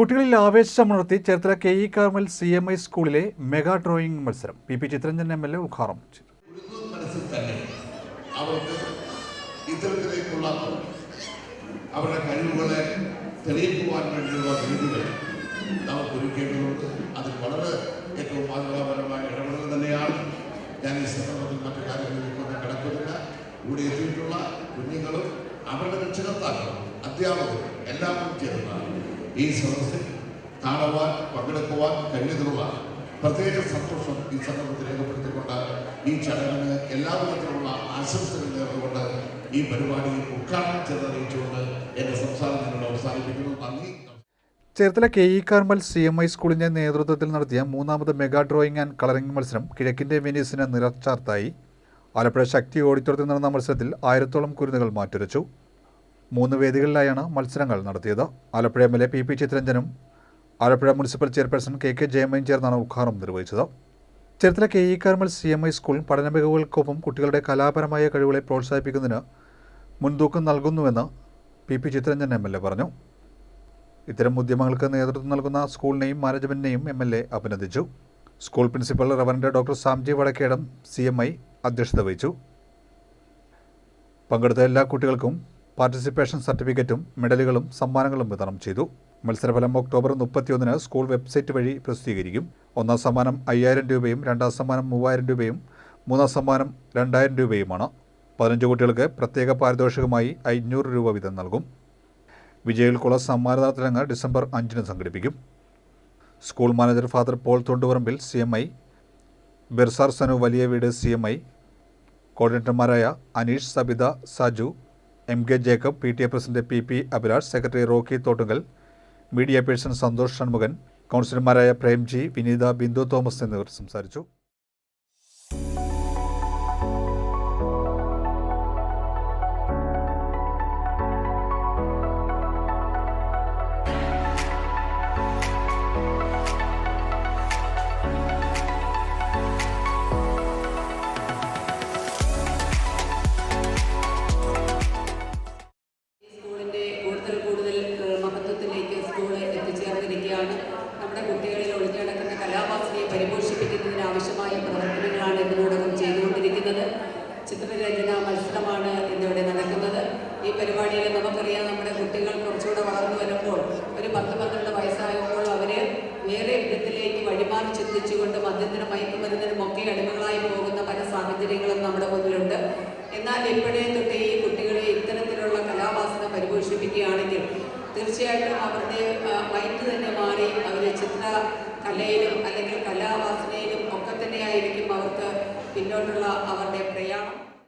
കുട്ടികളിൽ ആവേശമുണർത്തി Cherthala K E Carmel C M I സ്കൂളിലെ mega drawing മത്സരം. P P Chitharanjan M L A ഉദ്ഘാടനം ചെയ്തു. അവരുടെ വളരെ തന്നെയാണ് അവരുടെ രക്ഷകർത്താക്കളും അധ്യാപകരും എല്ലാവരും ചേർന്നാണ്. ഈ സദസ്സിൽ കാണുവാൻ പങ്കെടുക്കുവാൻ കഴിഞ്ഞതിലുള്ള പ്രത്യേക സന്തോഷം ഈ സന്ദർഭത്തിൽ രേഖപ്പെടുത്തിക്കൊണ്ട് ഈ ചടങ്ങിന് എല്ലാ വിധത്തിലുള്ള ആശംസകൾ നേർന്നുകൊണ്ട് ഈ പരിപാടി ഉദ്ഘാടനം ചെയ്തറിയിച്ചുകൊണ്ട് എന്റെ സംസാരം നിങ്ങളോട് അവസാനിപ്പിക്കുന്നു. നന്ദി. Cherthala K E Carmel C M I സ്കൂളിന്റെ നേതൃത്വത്തിൽ നടത്തിയ മൂന്നാമത് മെഗാ ഡ്രോയിങ് ആൻഡ് കളറിംഗ് മത്സരം കിഴക്കിന്റെ വെനീസിന് നിറച്ചാർത്തായി ആലപ്പുഴ ശക്തി ഓഡിറ്റോറിയത്തിൽ നടന്ന മത്സരത്തിൽ ആയിരത്തോളം കുരുന്നുകൾ മാറ്റുരച്ചു. മൂന്ന് വേദികളിലായാണ് മത്സരങ്ങൾ നടത്തിയത്. Alappuzha M L A P P ചിത്രഞ്ജനും Alappuzha municipal chairperson K K ജയമയും ചേർന്നാണ് ഉദ്ഘാടനം നിർവഹിച്ചത്. Cherthala K E Carmel C M I school പഠന മികവുകൾക്കൊപ്പം കുട്ടികളുടെ കലാപരമായ കഴിവുകളെ പ്രോത്സാഹിപ്പിക്കുന്നതിന് മുൻതൂക്കം നൽകുന്നുവെന്ന് P P Chitharanjan M L A പറഞ്ഞു. ഇത്തരം ഉദ്യമങ്ങൾക്ക് നേതൃത്വം നൽകുന്ന സ്കൂളിനെയും മാനേജ്മെന്റിനെയും എം എൽ എ അഭിനന്ദിച്ചു. School principal reverend doctor Samji Vadakkedam C M I അധ്യക്ഷത വഹിച്ചു. പങ്കെടുത്ത എല്ലാ കുട്ടികൾക്കും പാർട്ടിസിപ്പേഷൻ സർട്ടിഫിക്കറ്റും മെഡലുകളും സമ്മാനങ്ങളും വിതരണം ചെയ്തു. മത്സരഫലം ഒക്ടോബർ മുപ്പത്തിയൊന്നിന് സ്കൂൾ വെബ്സൈറ്റ് വഴി പ്രസിദ്ധീകരിക്കും. ഒന്നാം സമ്മാനം അയ്യായിരം രൂപയും രണ്ടാം സമ്മാനം മൂവായിരം രൂപയും മൂന്നാം സമ്മാനം രണ്ടായിരം രൂപയുമാണ്. പതിനഞ്ച് കുട്ടികൾക്ക് പ്രത്യേക പാരിതോഷികമായി അഞ്ഞൂറ് രൂപ വീതം നൽകും. വിജയികൾക്കുള്ള സമ്മാനദാന ചടങ്ങ് ഡിസംബർ അഞ്ചിന് സംഘടിപ്പിക്കും. School manager father Paul Thondupparambil C M I bursar Sanu Valiya Veedu C M I കോർഡിനേറ്റർമാരായ Aneesh Sabitha Saju M K Jacob P T A president P P Abhilash secretary Rocky Thottunkal media person Santhosh Shanmukhan കൗൺസിലർമാരായ പ്രേംജി വിനീത Bindu Thomas എന്നിവർ സംസാരിച്ചു. പരിപോഷിപ്പിക്കുന്നതിന് ആവശ്യമായ പ്രവർത്തനങ്ങളാണ് ഇതിനോടൊപ്പം ചെയ്തുകൊണ്ടിരിക്കുന്നത്. ചിത്രരചന മത്സരമാണ് ഇന്നിവിടെ നടക്കുന്നത്. ഈ പരിപാടിയിൽ നമുക്കറിയാം നമ്മുടെ കുട്ടികൾ കുറച്ചുകൂടെ വളർന്നു വരുമ്പോൾ ഒരു പത്ത് പന്ത്രണ്ട് വയസ്സാകുമ്പോൾ അവരെ വേറെ വിധത്തിലേക്ക് വഴിമാറി ചിന്തിച്ചുകൊണ്ട് മദ്യത്തിനും മയക്കുമരുന്നിനും ഒക്കെ അടിമകളായി പോകുന്ന പല സാഹചര്യങ്ങളും നമ്മുടെ മുന്നിലുണ്ട്. എന്നാൽ ഇപ്പോഴേ തൊട്ട് ഈ കുട്ടികളെ ഇത്തരത്തിലുള്ള കലാവാസന പരിപോഷിപ്പിക്കുകയാണെങ്കിൽ തീർച്ചയായിട്ടും അവരുടെ മൈൻഡ് തന്നെ മാറി അവരെ ചിത്ര കലയിലും അല്ലെങ്കിൽ കലാവാസനയിലും ഒക്കെ തന്നെയായിരിക്കും അവർക്ക് പിന്നോട്ടുള്ള അവരുടെ പ്രയാണം.